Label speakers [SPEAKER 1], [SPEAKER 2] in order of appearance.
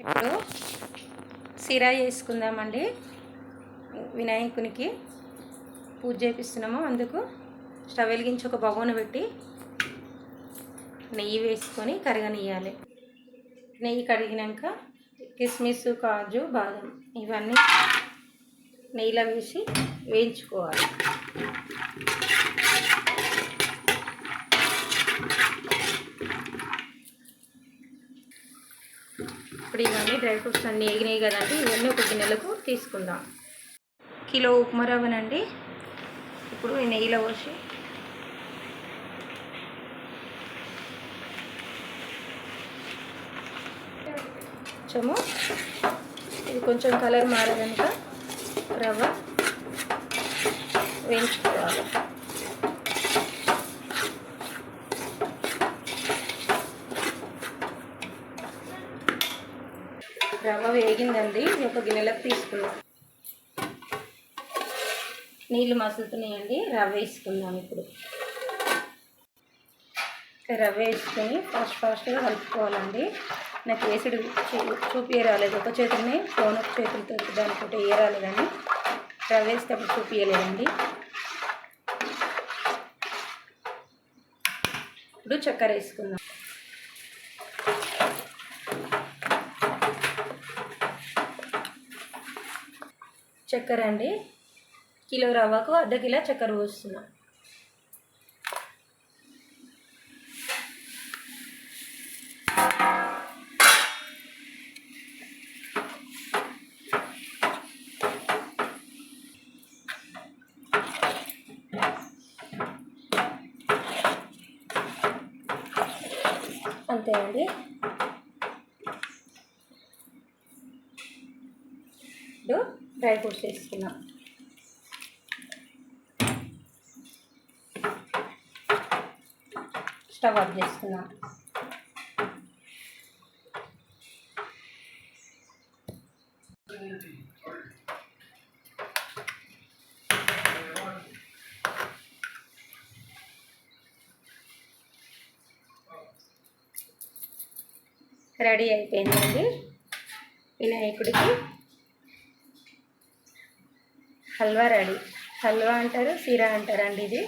[SPEAKER 1] ఇప్పుడు సిరా చేసుకుందామండి వినాయకునికి పూజ చేపిస్తున్నాము. అందుకు స్టవ్ వెలిగించి ఒక బగోన పెట్టి నెయ్యి వేసుకొని కరగనియాలి నెయ్యి కడిగినాక కిస్మిస్ కాజు బాదం ఇవన్నీ నెయ్యిలో వేసి వేయించుకోవాలి. ఇప్పుడు ఇవన్నీ డ్రై ఫ్రూట్స్ అన్నీ ఎగినాయి కదండి ఇవన్నీ ఒక గిన్నెలకు తీసుకుందాం. కిలో ఉప్మా రవ్వనండి. ఇప్పుడు ఈ నెయ్యిలో పోసి కొంచెము ఇది కొంచెం కలర్ మారదనుక రవ్వ వేయించుకోవాలి. రవ్వ వేగిందండి. ఒక గిన్నెలకు తీసుకున్నాం నీళ్ళు మసులుతున్నాయండి. రవ్వ వేసుకుందాం ఇప్పుడు. రవ్వ వేసుకొని ఫాస్ట్ ఫాస్ట్గా కలుపుకోవాలండి. నాకు వేసుడు చూపి రాలేదు. ఒక చేతిని ఫోన్ ఒక చేతులతో దానితో ఏ రాలేదని రవ్వ వేసేటప్పుడు చూపించలేదండి ఇప్పుడు చక్కెర వేసుకుందాం. చక్కెర అండి. కిలో రవ్వకు అర్ధ కిలో చక్కెర పోస్తున్నా. అంతే అండి ఇప్పుడు డ్రై ఫ్రూట్స్ వేసుకున్నాం స్టవ్ ఆఫ్ చేసుకున్నాం రెడీ అయిపోయిందండి. వినాయకుడికి హల్వా రెడీ. హల్వా అంటారు సీరా అంటారండి ఇది.